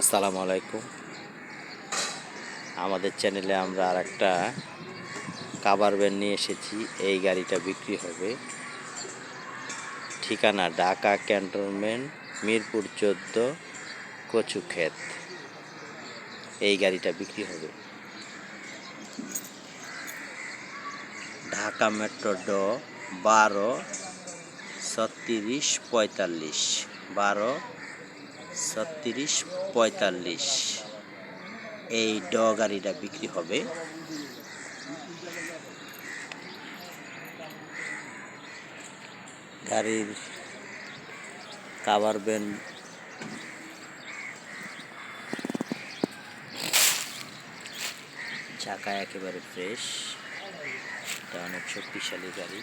আসসালামু আলাইকুম। আমাদের চ্যানেলে আমরা আর একটা কাবার ভ্যান নিয়ে এসেছি। এই গাড়িটা বিক্রি হবে ঠিকানা ঢাকা ক্যান্টনমেন্ট, মিরপুর চোদ্দ কচু ক্ষেত এই গাড়িটা বিক্রি হবে। ঢাকা মেট্রো ড বারো ছত্রিশ পঁয়তাল্লিশ, বারো ছত্রিশ পঁয়তাল্লিশ। এই ড গাড়িটা বিক্রি হবে। গাড়ির কাভার ব্যান চাকা একেবারে ফ্রেশ এটা অনেক শক্তিশালী গাড়ি।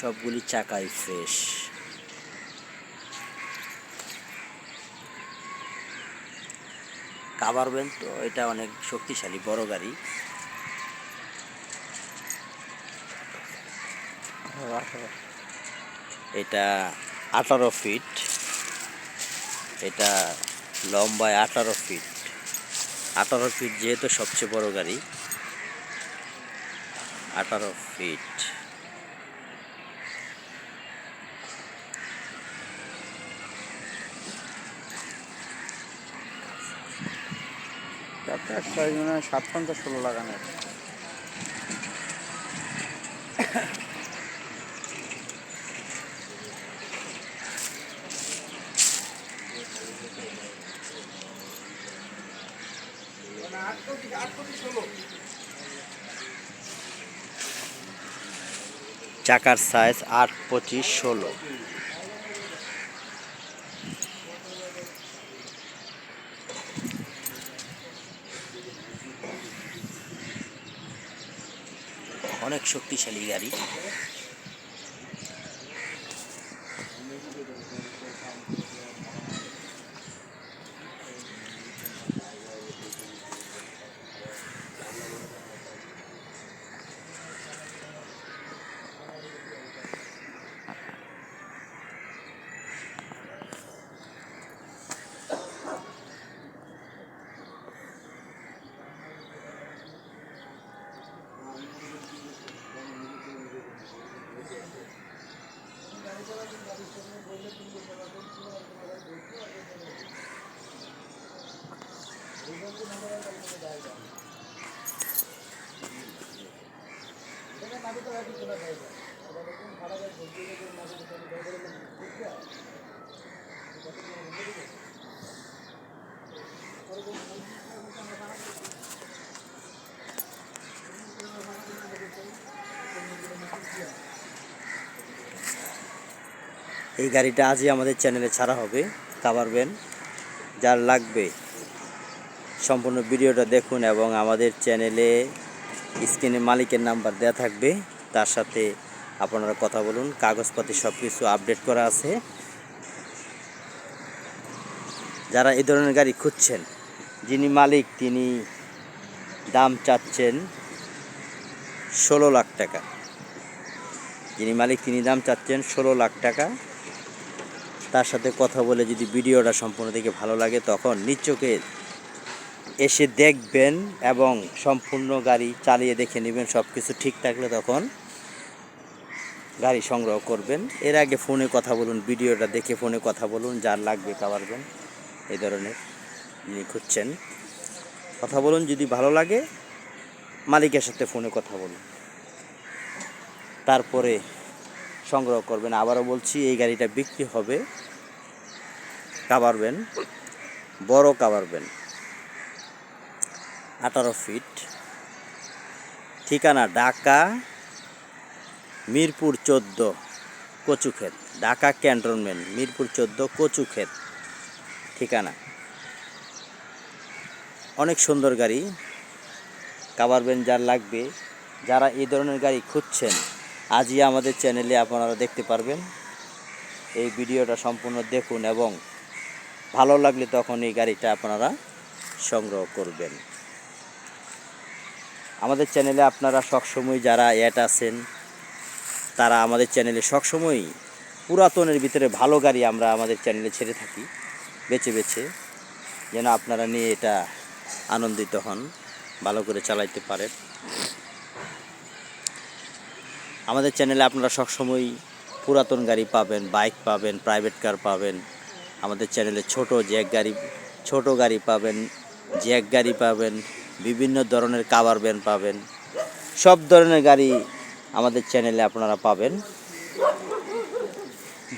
সবগুলি চাকাই ফ্রেশ কাভার ব্যান তো এটা অনেক শক্তিশালী, বড় গাড়ি। এটা আঠারো ফিট এটা লম্বায় আঠারো ফিট আঠারো ফিট যেহেতু সবচেয়ে বড় গাড়ি। আঠারো ফিট মানে সাত ষোলো লাগানোর। চাকার সাইজ আট পঁচিশ ষোলো। অনেক শক্তিশালী গাড়ি। এই গাড়িটা আজই আমাদের চ্যানেলে ছাড়া হবে। কাভার ভ্যান যার লাগবে। সম্পূর্ণ ভিডিওটা দেখুন এবং আমাদের চ্যানেলে স্ক্রিনে মালিকের নাম্বার দেওয়া থাকবে। তার সাথে আপনারা কথা বলুন কাগজপাতি সব কিছু আপডেট করা আছে। যারা এই ধরনের গাড়ি খুঁজছেন, যিনি মালিক, তিনি দাম চাচ্ছেন ষোলো লাখ টাকা। যিনি মালিক, তিনি দাম চাচ্ছেন ষোলো লাখ টাকা। তার সাথে কথা বলে যদি ভিডিওটা সম্পূর্ণ দেখে ভালো লাগে, তখন নিচকে এসে দেখবেন এবং সম্পূর্ণ গাড়ি চালিয়ে দেখে নেবেন সব কিছু ঠিক থাকলে তখন গাড়ি সংগ্রহ করবেন। এর আগে ফোনে কথা বলুন, ভিডিওটা দেখে ফোনে কথা বলুন, যার লাগবে পারবেন এই ধরনের যিনি খুঁজছেন। কথা বলুন, যদি ভালো লাগে, মালিকের সাথে ফোনে কথা বলুন। তারপরে সংগ্রহ করবেন। আবারও বলছি, এই গাড়িটা বিক্রি হবে। কাভার ভ্যান বড় কাভার ভ্যান আঠারো ফিট। ঠিকানা ঢাকা, মিরপুর চোদ্দ, কচুক্ষেত। ঢাকা ক্যান্টনমেন্ট, মিরপুর চোদ্দ, কচুক্ষেত। ঠিকানা। অনেক সুন্দর গাড়ি। কাভার ভ্যান যার লাগবে। যারা এই ধরনের গাড়ি খুঁজছেন, আজই আমাদের চ্যানেলে আপনারা দেখতে পারবেন। এই ভিডিওটা সম্পূর্ণ দেখুন এবং ভালো লাগলে তখন এই গাড়িটা আপনারা সংগ্রহ করবেন। আমাদের চ্যানেলে আপনারা সবসময় যারা অ্যাড আছেন, তারা আমাদের চ্যানেলে সবসময় পুরাতনের ভিতরে ভালো গাড়ি আমরা আমাদের চ্যানেলে ছেড়ে থাকি, বেছে বেছে, যেন আপনারা নিয়ে এটা আনন্দিত হন, ভালো করে চালাইতে পারেন। আমাদের চ্যানেলে আপনারা সবসময় পুরাতন গাড়ি পাবেন, বাইক পাবেন প্রাইভেট কার পাবেন। আমাদের চ্যানেলে ছোট জ্যাক গাড়ি, ছোট গাড়ি পাবেন, জ্যাক গাড়ি পাবেন। বিভিন্ন ধরনের কাভার ভ্যান পাবেন। সব ধরনের গাড়ি আমাদের চ্যানেলে আপনারা পাবেন।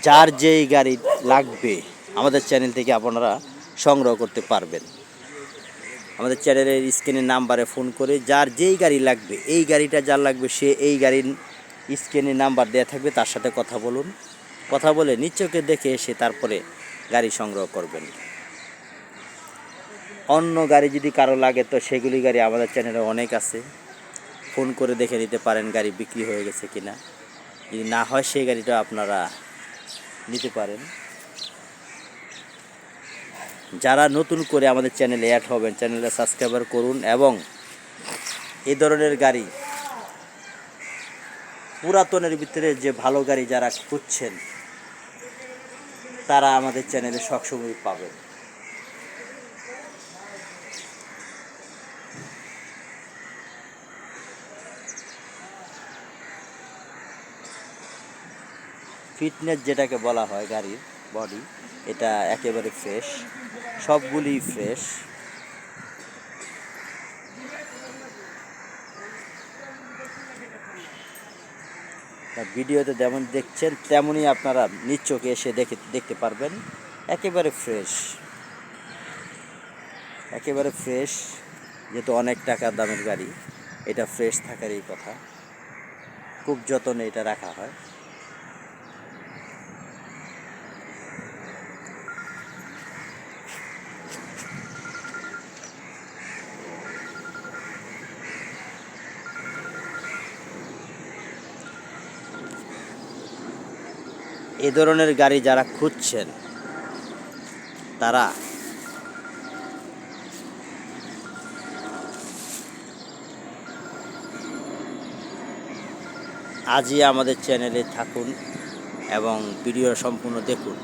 যার যেই গাড়ি লাগবে আমাদের চ্যানেল থেকে আপনারা সংগ্রহ করতে পারবেন। আমাদের চ্যানেলের স্ক্রিনের নাম্বারে ফোন করে যার যেই গাড়ি লাগবে, এই গাড়িটা যার লাগবে সে এই গাড়ির স্ক্রিনে নাম্বার দেওয়া থাকবে, তার সাথে কথা বলুন। কথা বলে নিচকে দেখে এসে তারপরে গাড়ি সংগ্রহ করবেন। অন্য গাড়ি যদি কারও লাগে, তো সেগুলি গাড়ি আমাদের চ্যানেলে অনেক আছে। ফোন করে দেখে নিতে পারেন গাড়ি বিক্রি হয়ে গেছে কি না যদি না হয় সেই গাড়িটা আপনারা নিতে পারেন। যারা নতুন করে আমাদের চ্যানেলে অ্যাড হবেন চ্যানেলে সাবস্ক্রাইবার করুন এবং এই ধরনের গাড়ি পুরাতনের ভিতরে যে ভালো গাড়ি যারা খুঁজছেন, তারা আমাদের চ্যানেলে সবসময় পাবেন। ফিটনেস যেটাকে বলা হয় গাড়ির বডি, এটা একেবারে ফ্রেশ সবগুলি ফ্রেশ। ভিডিওতে যেমন দেখছেন, তেমনই আপনারা নিজ চোখে এসে দেখে, দেখতে পারবেন, একেবারে ফ্রেশ। একেবারে ফ্রেশ, যেহেতু অনেক টাকার দামের গাড়ি, এটা ফ্রেশ থাকারই কথা। খুব যত্নে এটা রাখা হয়। এ ধরনের গাড়ি যারা খুঁজছেন, তারা আজই আমাদের চ্যানেলে থাকুন এবং ভিডিও সম্পূর্ণ দেখুন।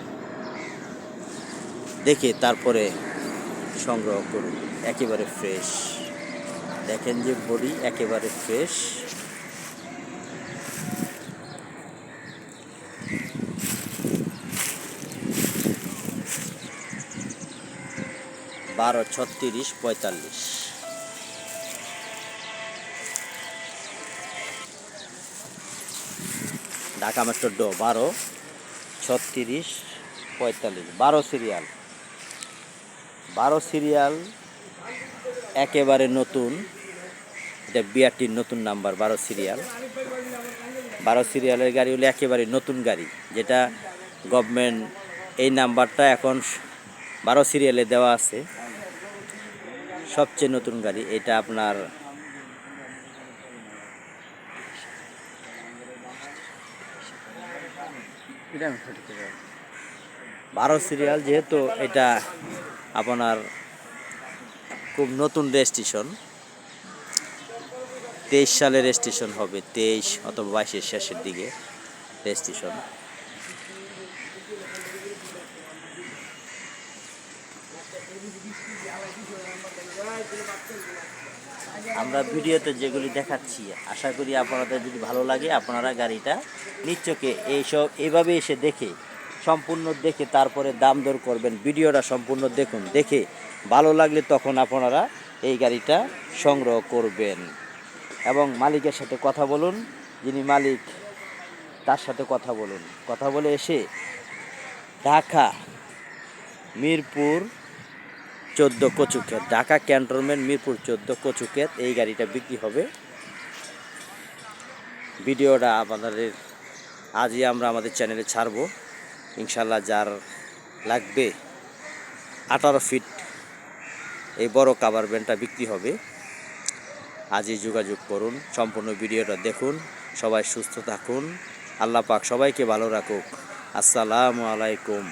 দেখে তারপরে সংগ্রহ করুন। একেবারে ফ্রেশ দেখেন যে বডি একেবারে ফ্রেশ বারো, ছত্রিশ, পঁয়তাল্লিশ। ঢাকা মেট্রো ডো, বারো, ছত্রিশ, পঁয়তাল্লিশ। বারো সিরিয়াল। বারো সিরিয়াল একেবারে নতুন। এটা বিআরটির নতুন নাম্বার, বারো সিরিয়াল। বারো সিরিয়ালের গাড়ি হলো একেবারে নতুন গাড়ি, যেটা গভর্নমেন্ট এই নাম্বারটা এখন বারো সিরিয়ালে দেওয়া আছে। সবচেয়ে নতুন গাড়ি এটা আপনার। বারো সিরিয়াল যেহেতু এটা আপনার খুব নতুন রেজিস্ট্রেশন তেইশ সালে রেজিস্ট্রেশন হবে তেইশ অথবা বাইশের শেষের দিকে রেজিস্ট্রেশন আমরা ভিডিওতে যেগুলি দেখাচ্ছি, আশা করি আপনাদের যদি ভালো লাগে, আপনারা গাড়িটা নিশ্চকে এইসব এইভাবে এসে দেখে, সম্পূর্ণ দেখে তারপরে দাম দর করবেন। ভিডিওটা সম্পূর্ণ দেখুন, দেখে ভালো লাগলে তখন আপনারা এই গাড়িটা সংগ্রহ করবেন। এবং মালিকের সাথে কথা বলুন, যিনি মালিক, তার সাথে কথা বলুন। কথা বলে এসে ঢাকা, মিরপুর চোদ্দ কচুক্ষেত, ঢাকা ক্যান্টনমেন্ট, মিরপুর চোদ্দ কচুক্ষেত, এই গাড়িটা বিক্রি হবে। ভিডিওটা আমাদের আজই আমরা আমাদের চ্যানেলে ছাড়বো। ইনশাল্লাহ যার লাগবে আঠারো ফিট এই বড় কাভার ব্যানটা বিক্রি হবে। আজই যোগাযোগ করুন, সম্পূর্ণ ভিডিওটা দেখুন, সবাই সুস্থ থাকুন। আল্লাহ পাক সবাইকে ভালো রাখুক। আসসালামু আলাইকুম।